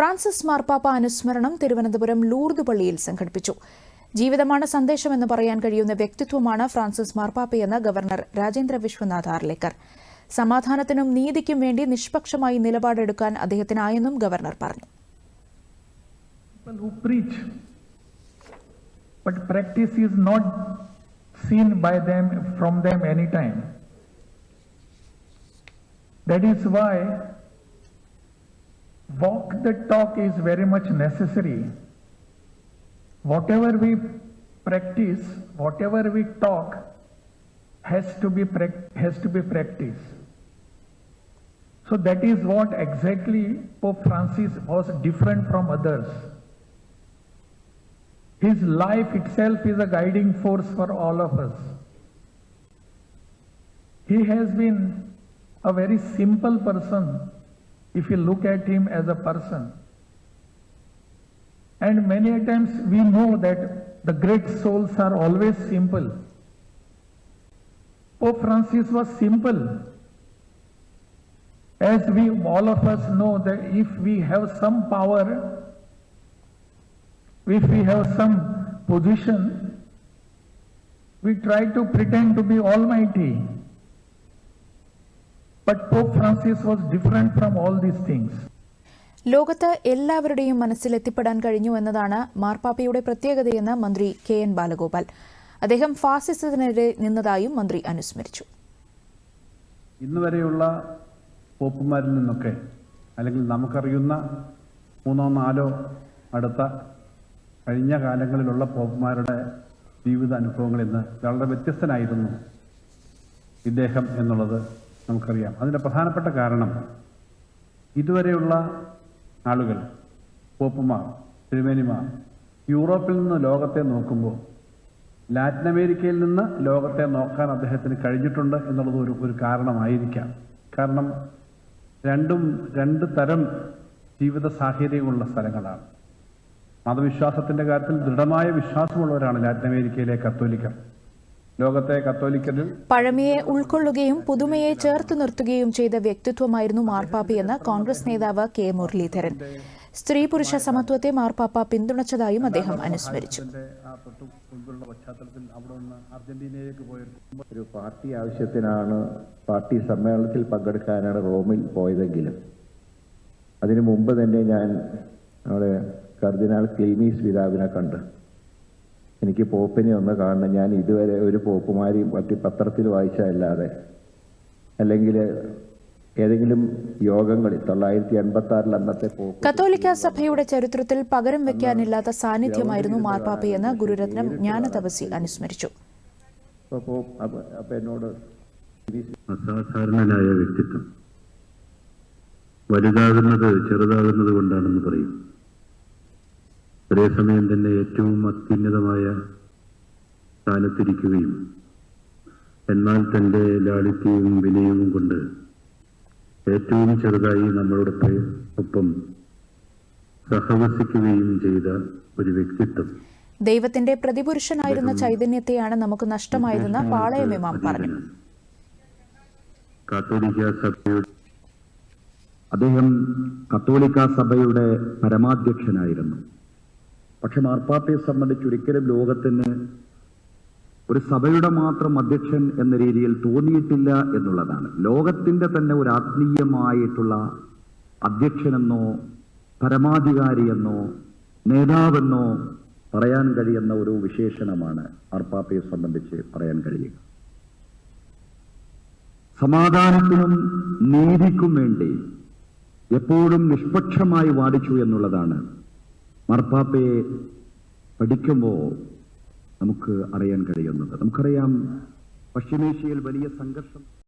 Francis മാർപ്പാപ്പ അനുസ്മരണം Thiruvananthapuram Lourdes പള്ളിയിൽ സംഘടിപ്പിച്ചു. ജീവിതമാണ് സന്ദേശമെന്ന് പറയാൻ കഴിയുന്ന വ്യക്തിത്വമാണ് ഫ്രാൻസിസ് മാർപ്പാപ്പയെന്ന് ഗവർണർ രാജേന്ദ്ര വിശ്വനാഥ് ആർലേക്കർ. സമാധാനത്തിനും നീതിക്കും വേണ്ടി നിഷ്പക്ഷമായി നിലപാടെടുക്കാൻ അദ്ദേഹത്തിനായെന്നും ഗവർണർ പറഞ്ഞു. But practice is not seen by them from them anytime. That is why walk the talk is very much necessary. Whatever we practice, whatever we talk, has to be has to be practiced. So that is what exactly Pope Francis was different from others. His life itself is a guiding force for all of us. He has been a very simple person if you look at him as a person. And many a times we know that the great souls are always simple. Pope Francis was simple. As we all of us know that if we have some power, if we have some position, we try to pretend to be almighty. But Pope Francis was different from all these things. ലോകത്ത് എല്ലാവരുടെയും മനസ്സിൽ എത്തിപ്പെടാൻ കഴിഞ്ഞു എന്നതാണ് മാർപ്പാപ്പയുടെ പ്രത്യേകതയെന്ന് മന്ത്രി K N Balagopal. അദ്ദേഹം ഫാസിസത്തിനെതിരെ നിന്നതായും മന്ത്രി അനുസ്മരിച്ചു. ഇന്ന് വരെയുള്ള പോപ്പുമാരിൽ നിന്നൊക്കെ അല്ലെങ്കിൽ നമുക്കറിയുന്ന മൂന്നോ നാലോ അടുത്ത കഴിഞ്ഞ കാലങ്ങളിലുള്ള പോപ്പുമാരുടെ ജീവിത അനുഭവങ്ങളിൽ നിന്ന് വളരെ വ്യത്യസ്തനായിരുന്നു ഇദ്ദേഹം എന്നുള്ളത്. നമുക്കറിയാം. അതിന്റെ പ്രധാനപ്പെട്ട കാരണം ഇതുവരെയുള്ള ആളുകൾ പോപ്പുമാർ തിരുമേനിമാർ യൂറോപ്പിൽ നിന്ന് ലോകത്തെ നോക്കുമ്പോൾ ലാറ്റിൻ അമേരിക്കയിൽ നിന്ന് ലോകത്തെ നോക്കാൻ അദ്ദേഹത്തിന് കഴിഞ്ഞിട്ടുണ്ട് എന്നുള്ളത് ഒരു ഒരു കാരണമായിരിക്കാം. കാരണം രണ്ടും രണ്ട് തരം ജീവിത സാഹചര്യങ്ങളുള്ള സ്ഥലങ്ങളാണ്. മതവിശ്വാസത്തിന്റെ കാര്യത്തിൽ ദൃഢമായ വിശ്വാസമുള്ളവരാണ് ലാറ്റിൻ അമേരിക്കയിലെ കത്തോലിക്കർ. ലോകത്തെ കത്തോലിക്കരിൽ പഴമയെ ഉൾക്കൊള്ളുകയും പുതുമയെ ചേർത്ത് നിർത്തുകയും ചെയ്ത വ്യക്തിത്വമായിരുന്നു മാർപ്പാപ്പയെന്ന് കോൺഗ്രസ് നേതാവ് കെ മുരളീധരൻ. സ്ത്രീ പുരുഷ സമത്വത്തെ മാർപ്പാപ്പ പിന്തുണച്ചതായും അദ്ദേഹം അനുസ്മരിച്ചു. ഒരു പാർട്ടി ആവശ്യത്തിനാണ് പാർട്ടി സമ്മേളനത്തിൽ പങ്കെടുക്കാനാണ് റോമിൽ പോയതെങ്കിലും അതിനു മുമ്പ് തന്നെ ഞാൻ നമ്മുടെ കർദിനാൾ ക്ലീമീസ് പിതാവിനെ കണ്ട്. എനിക്ക് പോപ്പിനെ ഒന്ന് കാണണം. ഞാൻ ഇതുവരെ ഒരു പോപ്പുമാരെയും പറ്റി പത്രത്തിൽ വായിച്ചതല്ലാതെ. അല്ലെങ്കിൽ ഏതെങ്കിലും യോഗങ്ങളിൽ തൊള്ളായിരത്തി എൺപത്തി ആറിൽ അന്നത്തെ പോപ്പ്. കത്തോലിക്ക സഭയുടെ ചരിത്രത്തിൽ പകരം വെക്കാനില്ലാത്ത സാന്നിധ്യമായിരുന്നു മാർപ്പാപ്പയെന്ന് ഗുരുരത്നം ജ്ഞാനതപസി അനുസ്മരിച്ചു. എന്നോട് അസാധാരണനായ വ്യക്തിത്വം. വലുതാകുന്നത് ചെറുതാകുന്നത് കൊണ്ടാണെന്ന് പറയും. ഒരേസമയം തന്നെ ഏറ്റവും അത്യുന്നതമായ സ്ഥാനത്തിരിക്കുകയും എന്നാൽ തന്റെ ലാളിത്യവും വിനയവും കൊണ്ട് ഏറ്റവും ചെറുതായി നമ്മളോടൊപ്പം ഒപ്പം സഹവസിക്കുകയും ചെയ്ത ഒരു വ്യക്തിത്വം. ദൈവത്തിന്റെ പ്രതിപുരുഷനായിരുന്ന ചൈതന്യത്തെയാണ് നമുക്ക് നഷ്ടമായതെന്ന് പാളയമിമാം പറഞ്ഞു. കാത്തോലിക്ക സഭയുടെ അദ്ദേഹം കത്തോലിക്ക സഭയുടെ പരമാധ്യക്ഷനായിരുന്നു. പക്ഷെ മാർപ്പാപ്പയെ സംബന്ധിച്ച് ഒരിക്കലും ലോകത്തിന് ഒരു സഭയുടെ മാത്രം അധ്യക്ഷൻ എന്ന രീതിയിൽ തോന്നിയിട്ടില്ല എന്നുള്ളതാണ്. ലോകത്തിന്റെ തന്നെ ഒരു ആത്മീയമായിട്ടുള്ള അധ്യക്ഷനെന്നോ പരമാധികാരിയെന്നോ നേതാവെന്നോ പറയാൻ കഴിയുന്ന ഒരു വിശേഷണമാണ് മാർപ്പാപ്പയെ സംബന്ധിച്ച് പറയാൻ കഴിയുക. സമാധാനത്തിനും നീതിക്കും വേണ്ടി എപ്പോഴും നിഷ്പക്ഷമായി വാദിച്ചു എന്നുള്ളതാണ് മാർപ്പാപ്പയെ പഠിക്കുമ്പോൾ നമുക്ക് അറിയാൻ കഴിയുന്നത്. നമുക്കറിയാം പശ്ചിമേഷ്യയിൽ വലിയ സംഘർഷം